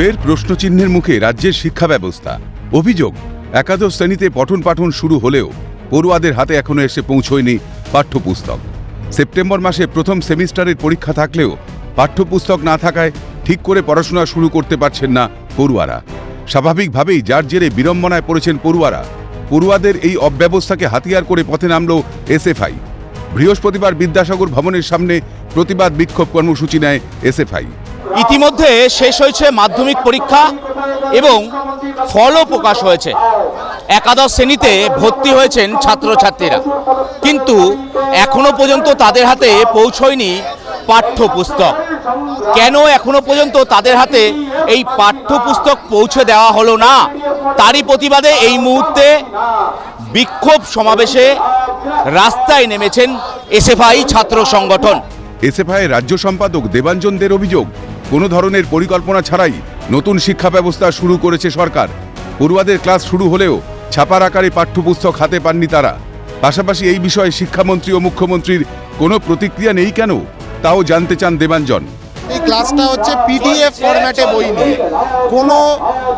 ফের প্রশ্নচিহ্নের মুখে রাজ্যের শিক্ষা ব্যবস্থা। অভিযোগ, একাদশ শ্রেণীতে পঠন পাঠন শুরু হলেও পড়ুয়াদের হাতে এখনও এসে পৌঁছয়নি পাঠ্যপুস্তক। সেপ্টেম্বর মাসে প্রথম সেমিস্টারের পরীক্ষা থাকলেও পাঠ্যপুস্তক না থাকায় ঠিক করে পড়াশোনা শুরু করতে পারছেন না পড়ুয়ারা। স্বাভাবিকভাবেই যার জেরে বিড়ম্বনায় পড়েছেন পড়ুয়ারা। পড়ুয়াদের এই অব্যবস্থাকে হাতিয়ার করে পথে নামল এসএফআই। বৃহস্পতিবার বিদ্যাসাগর ভবনের সামনে প্রতিবাদ বিক্ষোভ কর্মসূচি নেয় এসএফআই। ইতিমধ্যে শেষ হয়েছে মাধ্যমিক পরীক্ষা এবং ফলও প্রকাশ হয়েছে। একাদশ শ্রেণীতে ভর্তি হয়েছেন ছাত্রছাত্রীরা। কিন্তু এখনও পর্যন্ত তাদের হাতে পৌঁছয়নি পাঠ্যপুস্তক। কেন এখনও পর্যন্ত তাদের হাতে এই পাঠ্যপুস্তক পৌঁছে দেওয়া হলো না? তারই প্রতিবাদে এই মুহূর্তে বিক্ষোভ সমাবেশে রাস্তায় নেমেছেন এসএফআই ছাত্র সংগঠন। এসএফআই রাজ্য সম্পাদক দেবাঞ্জনদের অভিযোগ, কোনো ধরনের পরিকল্পনা ছাড়াই নতুন শিক্ষা ব্যবস্থা শুরু করেছে সরকার। পড়ুয়াদের ক্লাস শুরু হলেও ছাপার আকারে পাঠ্যপুস্তক হাতে পাননি তারা। পাশাপাশি এই বিষয়ে শিক্ষামন্ত্রী ও মুখ্যমন্ত্রীর কোনো প্রতিক্রিয়া নেই কেন, তাও জানতে চান দেবাঞ্জন। ক্লাসটা হচ্ছে পিডিএফ ফরম্যাটে বই নিয়ে। কোনো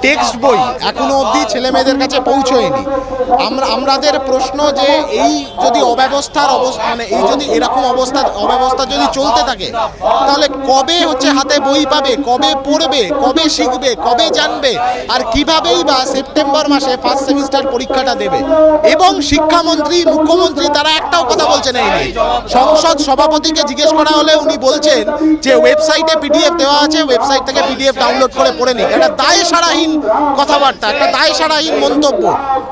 টেক্সট বই এখনও অবধি ছেলে মেয়েদের কাছে পৌঁছয়নি। আমরা আমাদের প্রশ্ন যে এই যদি অব্যবস্থার অবস্থা মানে এই যদি এরকম অবস্থা, অব্যবস্থা যদি চলতে থাকে, তাহলে কবে হচ্ছে হাতে বই পাবে, কবে পড়বে, কবে শিখবে, কবে জানবে, আর কিভাবেই বা সেপ্টেম্বর মাসে ফার্স্ট সেমিস্টার পরীক্ষাটা দেবে? এবং শিক্ষামন্ত্রী, মুখ্যমন্ত্রী, তারা একটাও কথা বলছেন এই নিয়ে। সংসদ সভাপতিকে জিজ্ঞেস করা হলে উনি বলছেন যে ওয়েবসাইটে পিডিএফ দেওয়া আছে ওয়েবসাইট থেকে পিডিএফ ডাউনলোড করে পড়ে নিক একটা দায় সারাহীন কথাবার্তা, একটা দায় সারাহীন মন্তব্য।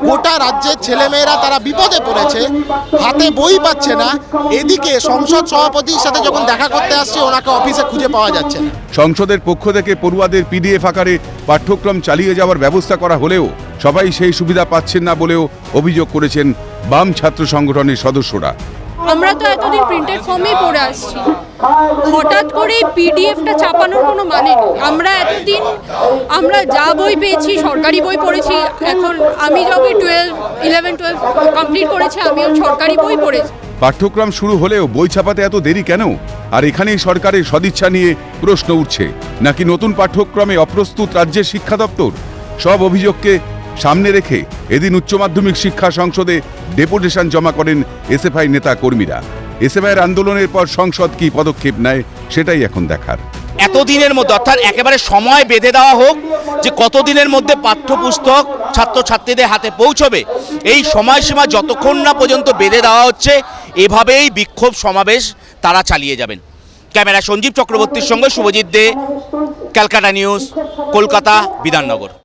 গোটা রাজ্যের ছেলেমেয়েরা তারা বিপদে পড়েছে, হাতে বই পাচ্ছে না। এদিকে সংসদ সভাপতির সাথে যখন দেখা করতে আসছে, ওনাকে অফিসে খুঁজে পাওয়া যাচ্ছে না। সংসদের পক্ষ থেকে পড়ুয়াদের পিডিএফ আকারে পাঠ্যক্রম চালিয়ে যাওয়ার ব্যবস্থা করা হলেও সবাই সেই সুবিধা পাচ্ছেন না বলেও অভিযোগ করেছেন বাম ছাত্র সংগঠনের সদস্যরা। আমরা তো এতদিন প্রিন্টেড ফর্মেই পড়ে আসছি। হঠাৎ করে পিডিএফটা চাপানোর কোনো মানে নেই। আমরা এতদিন, আমরা যা বই পেয়েছি, সরকারি বই পড়েছি, এখন আমি যবে টুয়েলভ ইলেভেন টুয়েলভ কমপ্লিট করেছি, আমিও সরকারি বই পড়েছি। পাঠ্যক্রম শুরু হলেও বই ছাপাতে এত দেরি কেন? আর এখানেই সরকারের সদিচ্ছা নিয়ে প্রশ্ন উঠছে। নাকি নতুন পাঠ্যক্রমে অপ্রস্তুত রাজ্যের শিক্ষা দপ্তর? সব অভিযোগকে সামনে রেখে এদিন উচ্চ মাধ্যমিক শিক্ষা সংসদে ডেপুটেশন জমা করেন এসএফআই নেতা কর্মীরা। এসএফআইয়ের আন্দোলনের পর সংসদ কি পদক্ষেপ নেয় সেটাই এখন দেখার। এতদিনের মধ্যে, অর্থাৎ একেবারে সময় বেঁধে দেওয়া হোক যে কতদিনের মধ্যে পাঠ্যপুস্তক ছাত্রছাত্রীদের হাতে পৌঁছবে, এই সময়সীমা যতক্ষণ না পর্যন্ত বেঁধে দেওয়া হচ্ছে, এভাবেই বিক্ষোভ সমাবেশ তারা চালিয়ে যাবেন। ক্যামেরা সঞ্জীব চক্রবর্তীর সঙ্গে শুভজিৎ দে, ক্যালকাটা নিউজ, কলকাতা, বিধাননগর।